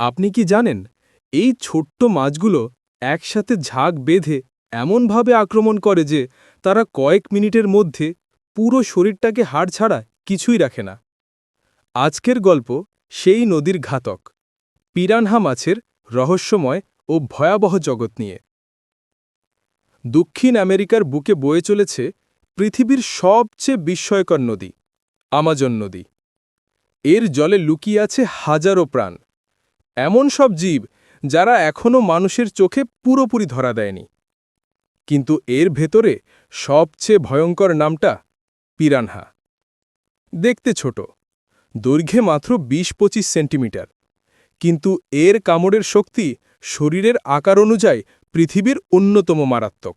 আপনি কি জানেন, এই ছোট্ট মাছগুলো একসাথে ঝাঁক বেঁধে এমনভাবে আক্রমণ করে যে তারা কয়েক মিনিটের মধ্যে পুরো শরীরটাকে হাড় ছাড়া কিছুই রাখে না। আজকের গল্প সেই নদীর ঘাতক, পিরানহা মাছের রহস্যময় ও ভয়াবহ জগৎ নিয়ে। দক্ষিণ আমেরিকার বুকে বয়ে চলেছে পৃথিবীর সবচেয়ে বিস্ময়কর নদী, আমাজন নদী। এর জলে লুকিয়ে আছে হাজারো প্রাণ। এমন সব জীব যারা এখনও মানুষের চোখে পুরোপুরি ধরা দেয়নি। কিন্তু এর ভেতরে সবচেয়ে ভয়ঙ্কর নামটা পিরানহা। দেখতে ছোট, দৈর্ঘ্যে মাত্র ২০-২৫ সেন্টিমিটার। কিন্তু এর কামড়ের শক্তি শরীরের আকার অনুযায়ী পৃথিবীর অন্যতম মারাত্মক।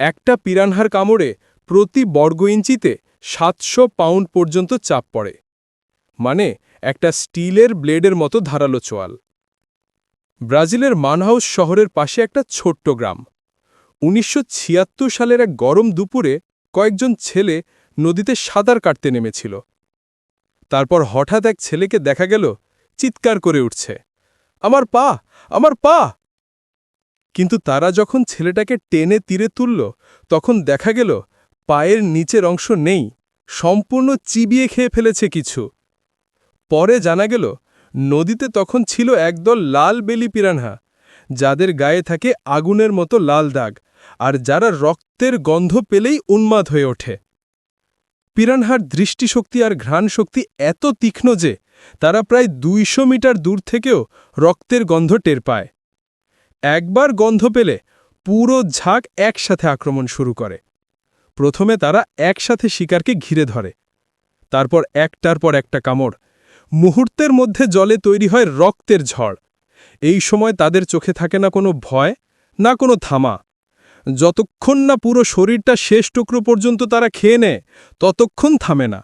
একটা পিরানহার কামড়ে প্রতি বর্গ ইঞ্চিতে সাতশো পাউন্ড পর্যন্ত চাপ পড়ে। মানে একটা স্টিলের ব্লেডের মতো ধারালো চোয়াল। ব্রাজিলের মানহাউস শহরের পাশে একটা ছোট্ট গ্রাম। উনিশশো ছিয়াত্তর সালের এক গরম দুপুরে কয়েকজন ছেলে নদীতে সাঁতার কাটতে নেমেছিল। তারপর হঠাৎ এক ছেলেকে দেখা গেল, চিৎকার করে উঠছে, আমার পা আমার পা! কিন্তু তারা যখন ছেলেটাকে টেনে তীরে তুলল, তখন দেখা গেল, পায়ের নিচের অংশ নেই, সম্পূর্ণ চিবিয়ে খেয়ে ফেলেছে কিছু। পরে জানা গেল, নদীতে তখন ছিল একদল লাল বেলি পিরানহা, যাদের গায়ে থাকে আগুনের মতো লাল দাগ আর যারা রক্তের গন্ধ পেলেই উন্মাদ হয়ে ওঠে। পিরানহার দৃষ্টিশক্তি আর ঘ্রাণ শক্তি এত তীক্ষ্ণ যে তারা প্রায় দুইশো মিটার দূর থেকেও রক্তের গন্ধ টের পায়। একবার গন্ধ পেলে পুরো ঝাঁক একসাথে আক্রমণ শুরু করে। প্রথমে তারা একসাথে শিকারকে ঘিরে ধরে, তারপর একটার পর একটা কামড় মুহূর্তের মধ্যে জলে তৈরি হয় রক্তের ঝড়। এই সময় তাদের চোখে থাকে না কোনো ভয়, না কোনো থামা। যতক্ষণ না পুরো শরীরটা শেষ টুকরো পর্যন্ত তারা খেয়ে নেয়, ততক্ষণ থামে না।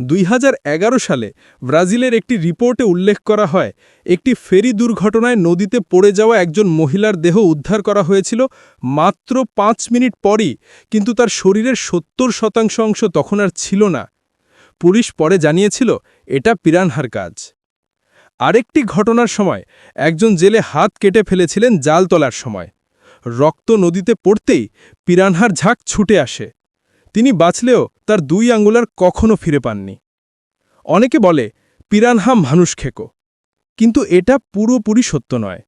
দুই হাজার এগারো সালে ব্রাজিলের একটি রিপোর্টে উল্লেখ করা হয়, একটি ফেরি দুর্ঘটনায় নদীতে পড়ে যাওয়া একজন মহিলার দেহ উদ্ধার করা হয়েছিল মাত্র পাঁচ মিনিট পরই, কিন্তু তার শরীরের সত্তর শতাংশ অংশ তখন আর ছিল না। পুলিশ পরে জানিয়েছিল, এটা পিরানহার কাজ। আরেকটি ঘটনার সময়, একজন জেলে হাত কেটে ফেলেছিলেন জাল তোলার সময়। রক্ত নদীতে পড়তেই পিরানহার ঝাঁক ছুটে আসে। তিনি বাঁচলেও তার দুই আঙ্গুলার কখনো ফিরে পাননি। অনেকে বলে, পিরানহা মানুষ খেকো। কিন্তু এটা পুরোপুরি সত্য নয়।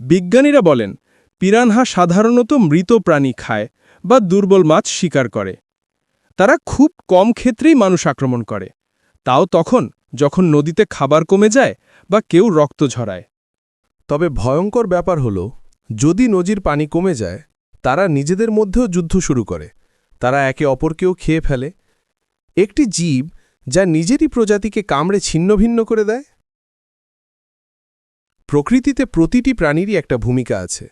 বিজ্ঞানীরা বলেন, পিরানহা সাধারণত মৃত প্রাণী খায় বা দুর্বল মাছ শিকার করে। তারা খুব কম ক্ষেত্রেই মানুষ আক্রমণ করে। তাও তখন যখন নদীতে খাবার কমে যায় বা কেউ রক্ত ঝরায়। তবে ভয়ঙ্কর ব্যাপার হল, যদি নদীর পানি কমে যায়, তারা নিজেদের মধ্যেও যুদ্ধ শুরু করে। তারা একে অপরকেও খেয়ে ফেলে। একটি জীব যা নিজেরই প্রজাতিকে কামড়ে ছিন্নভিন্ন করে দেয়। প্রকৃতিতে প্রতিটি প্রাণীরই একটা ভূমিকা আছে।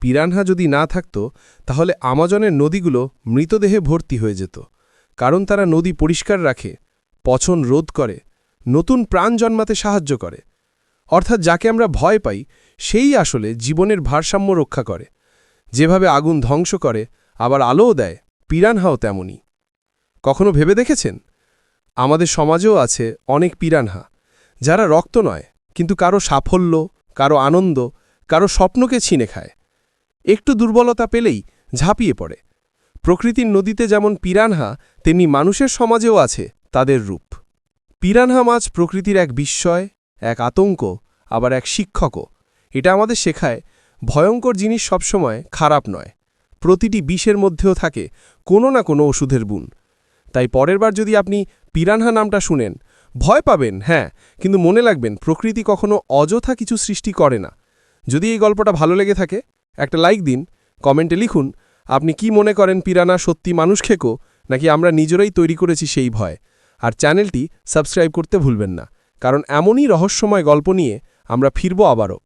পিরানহা যদি না থাকত, তাহলে আমাজনের নদীগুলো মৃতদেহে ভর্তি হয়ে যেত। কারণ তারা নদী পরিষ্কার রাখে পছন রোধ করে, নতুন প্রাণ জন্মাতে সাহায্য করে। অর্থাৎ যাকে আমরা ভয় পাই, সেই আসলে জীবনের ভারসাম্য রক্ষা করে। যেভাবে আগুন ধ্বংস করে, আবার আলোও দেয়, পিরানহাও তেমনই। কখনো ভেবে দেখেছেন? আমাদের সমাজেও আছে অনেক পিরানহা, যারা রক্ত নয়, কিন্তু কারও সাফল্য, কারও আনন্দ, কারও স্বপ্নকে ছিনে খায়। একটু দুর্বলতা পেলেই ঝাঁপিয়ে পড়ে। প্রকৃতির নদীতে যেমন পিরানহা, তেমনি মানুষের সমাজেও আছে তাদের রূপ। পিরানহা মাছ প্রকৃতির এক বিস্ময়, এক আতঙ্ক, আবার এক শিক্ষকও। এটা আমাদের শেখায়, ভয়ঙ্কর জিনিস সবসময় খারাপ নয়। প্রতিটি বিষের মধ্যেও থাকে কোনো না কোনো ওষুধের বুন তাই পরের বার যদি আপনি পিরানহা নামটা শুনেন, ভয় পাবেন হ্যাঁ কিন্তু মনে লাগবেন প্রকৃতি কখনো অযথা কিছু সৃষ্টি করে না। যদি এই গল্পটা ভালো লেগে থাকে, একটা লাইক দিন, কমেন্টে লিখুন আপনি কি মনে করেন পিরানা সত্যি মানুষ খেকো? নাকি আমরা নিজেরাই তৈরি করেছি সেই ভয়? আর চ্যানেলটি সাবস্ক্রাইব করতে ভুলবেন না, কারণ এমনই রহস্যময় গল্প নিয়ে আমরা ফিরব আবারও।